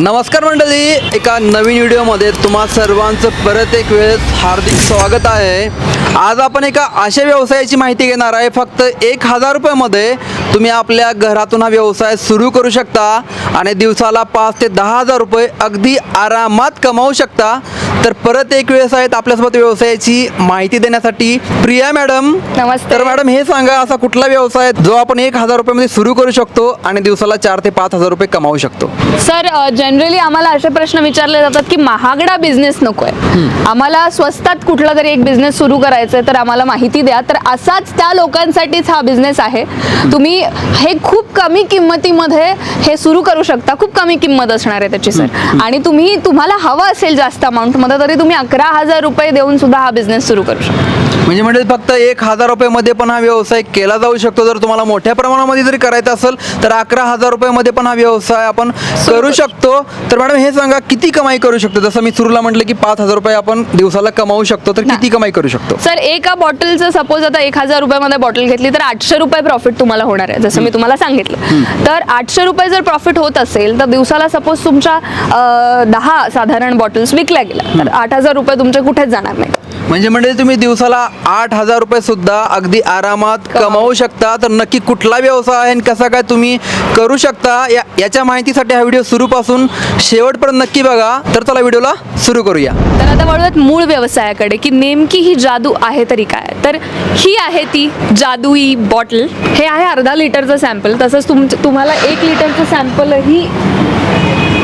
नमस्कार मंडळी एका नवीन व्हिडिओमध्ये तुम्हा सर्वांचं परत एक वेळेस हार्दिक स्वागत आहे. आज आपण एका अशा व्यवसायाची माहिती घेणार आहे. फक्त एक हजार रुपयामध्ये तुम्ही आपल्या घरातून हा व्यवसाय सुरू करू शकता आणि दिवसाला पाच ते दहा हजार रुपये अगदी आरामात कमावू शकता. तर परत एक वेळेस आहेत आपल्यासोबत व्यवसायाची माहिती देण्यासाठी प्रिया मॅडम. नमस्ते. तर मॅडम हे सांगा असा कुठला व्यवसाय आहे जो आपण एक हजार रुपयामध्ये सुरू करू शकतो आणि दिवसाला चार ते पाच हजार रुपये कमावू शकतो? सर जनरली आम्हाला असे प्रश्न विचारले जातात की महागडा बिझनेस नकोय. आम्हाला स्वस्तात कुठला तरी एक बिझनेस सुरू करायचा आहे तर आम्हाला माहिती द्या. तर असाच त्या लोकांसाठीच हा बिझनेस आहे. तुम्ही हे खूप कमी किंमतीमध्ये हे सुरू करू शकता. खूप कमी किंमत असणार आहे त्याची सर आणि तुम्ही तुम्हाला हवं असेल जास्त अमाऊंटमध्ये तरी तुम्ही अकरा हजार रुपये देऊन सुद्धा हा बिझनेस सुरू करू शकता. म्हणजे म्हणजे फक्त एक हजार रुपयामध्ये पण हा व्यवसाय केला जाऊ शकतो. जर तुम्हाला मोठ्या प्रमाणामध्ये जरी करायचा असेल तर अकरा हजार रुपयामध्ये पण हा व्यवसाय आपण करू शकतो. तर मॅडम हे सांगा किती कमाई करू शकतो? जसं मी सुरूला म्हटलं की पाच हजार रुपये आपण दिवसाला कमावू शकतो तर किती कमाई करू शकतो? सर एका बॉटलचं सपोज आता एक हजार रुपयामध्ये बॉटल घेतली तर आठशे रुपये प्रॉफिट तुम्हाला होणार आहे जसं मी तुम्हाला सांगितलं. तर आठशे रुपये जर प्रॉफिट होत असेल तर दिवसाला सपोज तुमच्या दहा साधारण बॉटल्स विकल्या गेल्या तर आठ हजार रुपये तुमचे कुठेच जाणार नाही. म्हणजे म्हणजे तुम्ही दिवसाला आठ हजार रुपये सुद्धा अगदी आरामात कमावू शकता तर नक्की कुठला व्यवसाय आहे आणि कसा काय तुम्ही करू शकता या याच्या माहितीसाठी हा व्हिडिओ सुरूपासून शेवटपर्यंत नक्की बघा. तर चला व्हिडिओला सुरू करूया. तर आता वळूयात मूळ व्यवसायाकडे की नेमकी ही जादू आहे तरी काय? तर ही आहे ती जादुई बॉटल हे आहे अर्धा लिटरचं सॅम्पल तसंच तुम तुम्हाला एक लिटरचं सॅम्पलही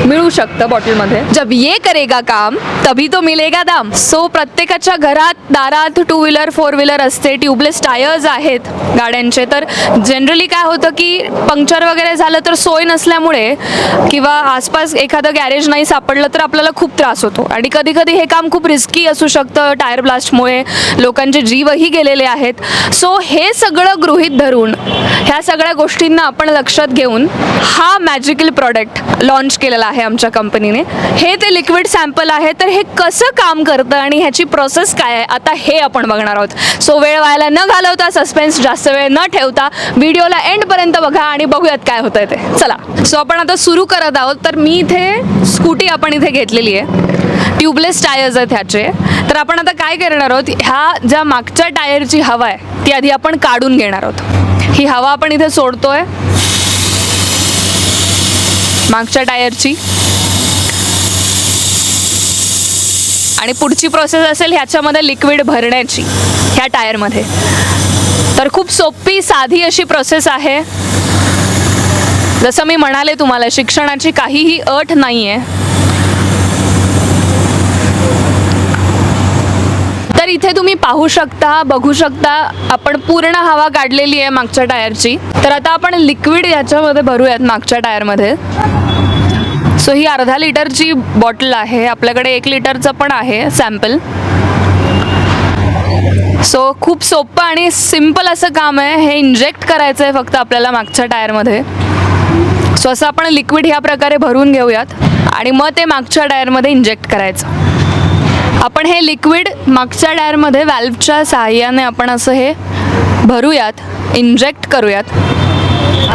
मिळू शकतं बॉटलमध्ये. जब ये करेगा काम तभी तो मिलेगा दाम. सो प्रत्येकाच्या घरात दारात टू व्हीलर फोर व्हीलर असते ट्यूबलेस टायर्स आहेत गाड्यांचे. तर जनरली काय होतं की पंक्चर वगैरे झालं तर सोय नसल्यामुळे किंवा आसपास एखादं गॅरेज नाही सापडलं तर आपल्याला खूप त्रास होतो. आणि कधी कधी हे काम खूप रिस्की असू शकतं टायर ब्लास्टमुळे लोकांचे जीवही गेलेले आहेत. सो हे सगळं गृहीत धरून ह्या सगळ्या गोष्टींना आपण लक्षात घेऊन हा मॅजिकल प्रॉडक्ट लॉन्च केलेला आहे. आमच्या कंपनीने. हे ते लिक्विड सॅम्पल आहे तर हे कसं काम करतं आणि ह्याची प्रोसेस काय आहे? आता हे आपण बघणार आहोत. सो वेळ व्हायला न घालवता सस्पेन्स जास्त वेळ न ठेवता व्हिडिओला एंडपर्यंत बघा आणि बघूयात काय होतंय ते. चला. सो आपण आता सुरू करत आहोत. तर मी इथे स्कूटी आपण इथे घेतलेली आहे. ट्यूबलेस टायर्स आहेत ह्याचे. तर आपण आता काय करणार आहोत? ह्या ज्या मागच्या टायरची हवा आहे ती आधी आपण काढून घेणार आहोत. ही हवा आपण इथे सोडतोय. मागच्या टायरची. आणि पुढची प्रोसेस असेल ह्याच्यामध्ये लिक्विड भरण्याची ह्या टायरमध्ये. तर खूप सोपी साधी अशी प्रोसेस आहे. जसं मी म्हणाले तुम्हाला शिक्षणाची काहीही अट नाही आहे तर इथे तुम्ही पाहू शकता बघू शकता आपण पूर्ण हवा काढलेली आहे मागच्या टायरची. तर आता आपण लिक्विड याच्यामध्ये भरूयात मागच्या टायरमध्ये. सो ही अर्धा लिटरची बॉटल आहे. आपल्याकडे एक लिटरचं पण आहे सॅम्पल. सो खूप सोपं आणि सिंपल असं काम आहे. हे इंजेक्ट करायचं आहे फक्त आपल्याला मागच्या टायरमध्ये. सो असं आपण लिक्विड ह्या प्रकारे भरून घेऊयात. आणि मग ते मागच्या टायरमध्ये इंजेक्ट करायचं. आपण हे लिक्विड मागच्या टायरमध्ये व्हॅल्वच्या सहाय्याने आपण असं हे भरूयात इंजेक्ट करूयात.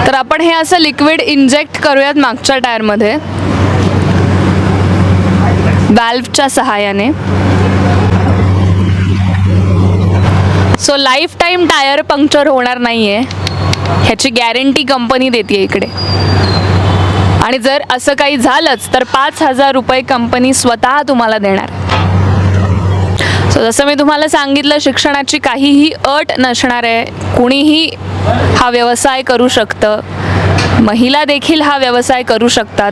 तर आपण हे असं लिक्विड इंजेक्ट करूयात मागच्या टायरमध्ये व्हॅल्वच्या सहाय्याने so life time tyre puncture होणार नाही आहे ह्याची गॅरंटी कंपनी देते इकडे. आणि जर असं काही झालंच तर पाच हजार रुपये कंपनी स्वतः तुम्हाला देणार. सो जसं मी तुम्हाला सांगितलं शिक्षणाची काहीही अट नसणार आहे. कुणीही हा व्यवसाय करू शकतं. महिला देखील हा व्यवसाय करू शकतात.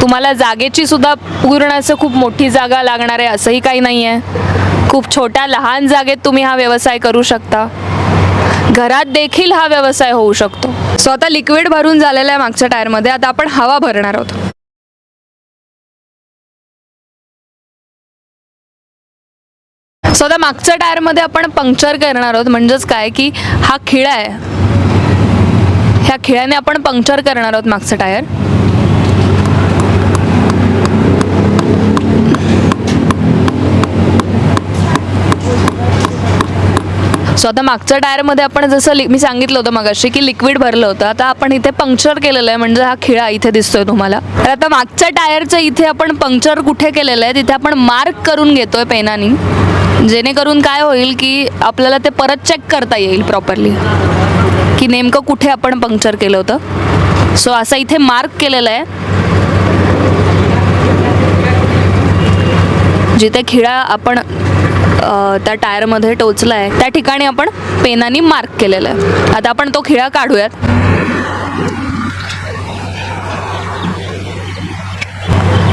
तुम्हाला जागेची सुद्धा पूर्ण असं खूप मोठी जागा लागणार आहे असंही काही नाही आहे खूप छोट्या लहान जागेत तुम्ही हा व्यवसाय करू शकता. घरात देखील हा व्यवसाय होऊ शकतो. सो आता लिक्विड भरून झालेलं आहे मागच्या टायरमध्ये आता आपण हवा भरणार आहोत. सो आता मागच्या टायरमध्ये आपण पंक्चर करणार आहोत. म्हणजेच काय की हा खिळा आहे. ह्या खिळ्याने आपण पंक्चर करणार आहोत मागचं टायर. सो आता मागच्या टायरमध्ये आपण जसं लि- मी सांगितलं होतं मगाशी की लिक्विड भरलं होतं. आता आपण इथे पंक्चर केलेलं आहे. म्हणजे हा खिळा इथे दिसतोय तुम्हाला. तर आता मागच्या टायरचं इथे आपण पंक्चर कुठे केलेलं आहे? तिथे आपण मार्क करून घेतोय पेनानी. जेणेकरून काय होईल की आपल्याला ते परत चेक करता येईल प्रॉपरली की नेमकं कुठे आपण पंक्चर केलं होतं. सो असं इथे मार्क केलेलं आहे. जिथे खिळा आपण त्या टायरमध्ये टोचला आहे त्या ठिकाणी आपण पेनाने मार्क केलेलं आहे. आता आपण तो खिळा काढूयात.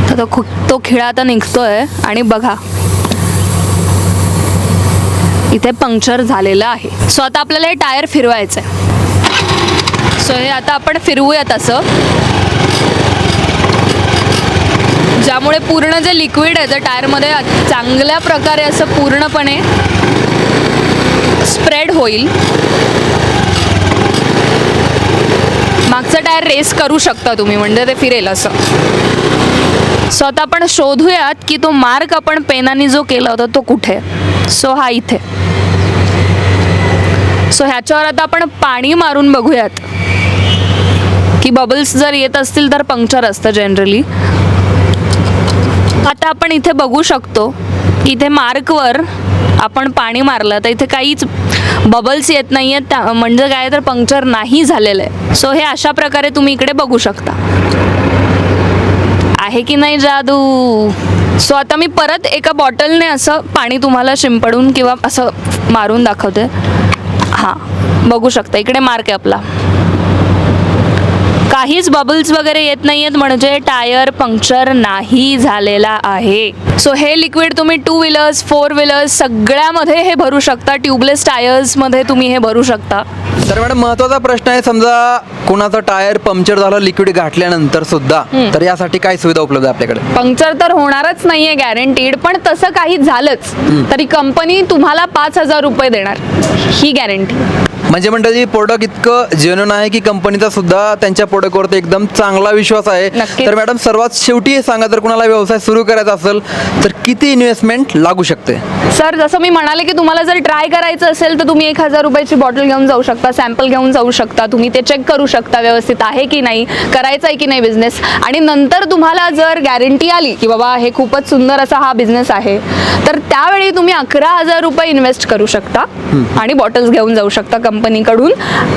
तर तो खु तो खिळा आता निघतोय आणि बघा. इथे पंक्चर झालेलं आहे. सो आता आपल्याला हे टायर फिरवायचं आहे सो हे आता आपण फिरवूयात असं. ज्यामुळे पूर्ण जे लिक्विड आहे ते टायरमध्ये चांगल्या प्रकारे असं पूर्णपणे स्प्रेड होईल. मागचं टायर रेस करू शकता तुम्ही म्हणजे ते फिरेल असं. सो आता आपण शोधूयात की तो मार्क आपण पेनाने जो केला होता तो कुठे? सो हा इथे. सो ह्याच्यावर आता आपण पाणी मारून बघूयात. की बबल्स जर येत असतील तर पंक्चर असतं जनरली आता आपण इथे बघू शकतो की इथे मार्कवर आपण पाणी मारलं. तर इथे काहीच बबल्स येत नाही आहेत त्या म्हणजे काय तर पंक्चर नाही झालेलं आहे. सो हे अशा प्रकारे तुम्ही इकडे बघू शकता. आहे की नाही जादू? सो आता मी परत एका बॉटलने असं पाणी तुम्हाला शिंपडून किंवा असं मारून दाखवते. हां बघू शकता. इकडे मार्क आहे आपला. काहीच बबल्स वगैरे येत नाही आहेत म्हणजे टायर पंक्चर नाही झालेला आहे. सो हे लिक्विड तुम्ही टू व्हीलर्स फोर व्हीलर्स सगळ्यामध्ये हे भरू शकता. ट्यूबलेस टायर्समध्ये तुम्ही हे भरू शकता. तर मॅडम महत्त्वाचा प्रश्न आहे समजा कोणाचं टायर पंक्चर झालं लिक्विड घातल्यानंतर सुद्धा तर यासाठी काय सुविधा उपलब्ध आहे आपल्याकडे? पंक्चर तर होणारच नाहीये गॅरंटीड पण तसं काही झालंच तरी कंपनी तुम्हाला पाच हजार रुपये देणार. ही गॅरंटी म्हणजे मंडळी प्रोडक्ट इतकं जेन्युन आहे की कंपनीचा सुद्धा त्यांच्या प्रोडक्टवरती एकदम चांगला विश्वास आहे. तर मॅडम सर्वात शेवटी हे सांगा जर कोणाला व्यवसाय सुरू करायचा असेल तर किती इन्व्हेस्टमेंट लागू शकते? सर जसं मी म्हणाले की तुम्हाला जर ट्राय करायचं असेल तर तुम्ही एक हजार रुपयाची बॉटल घेऊन जाऊ शकता सॅम्पल घेऊन जाऊ शकता. तुम्ही ते चेक करू शकता व्यवस्थित आहे की नाही करायचा आहे की नाही बिझनेस आणि नंतर तुम्हाला जर गॅरंटी आली की बाबा हे खूपच सुंदर असा हा बिझनेस आहे तर त्यावेळी तुम्ही अकरा हजार रुपये इन्व्हेस्ट करू शकता आणि बॉटल्स घेऊन जाऊ शकता कंपनीकडून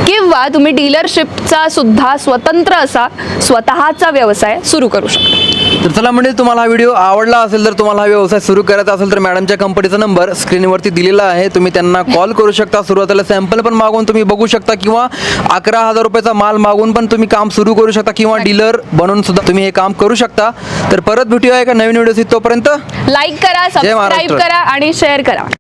किंवा तुम्ही डीलरशिपचा सुद्धा स्वतंत्र असा स्वतःचा व्यवसाय सुरू करू शकता. तर चला म्हणजे तुम्हाला हा व्हिडिओ आवडला असेल तर तुम्हाला हा व्यवसाय सुरू करायचा असेल तर मॅडमच्या कंपनीचा नंबर स्क्रीनवरती दिलेला आहे. तुम्ही त्यांना कॉल करू शकता. सुरुवातीला सॅम्पल पण मागून तुम्ही बघू शकता किंवा अकरा हजार रुपयाचा माल मागून पण तुम्ही काम सुरू करू शकता किंवा डीलर बनवून सुद्धा तुम्ही हे काम करू शकता. तर परत भेटूया एका नवीन व्हिडिओ तोपर्यंत. लाईक करा सबस्क्राईब. करा आणि शेअर करा.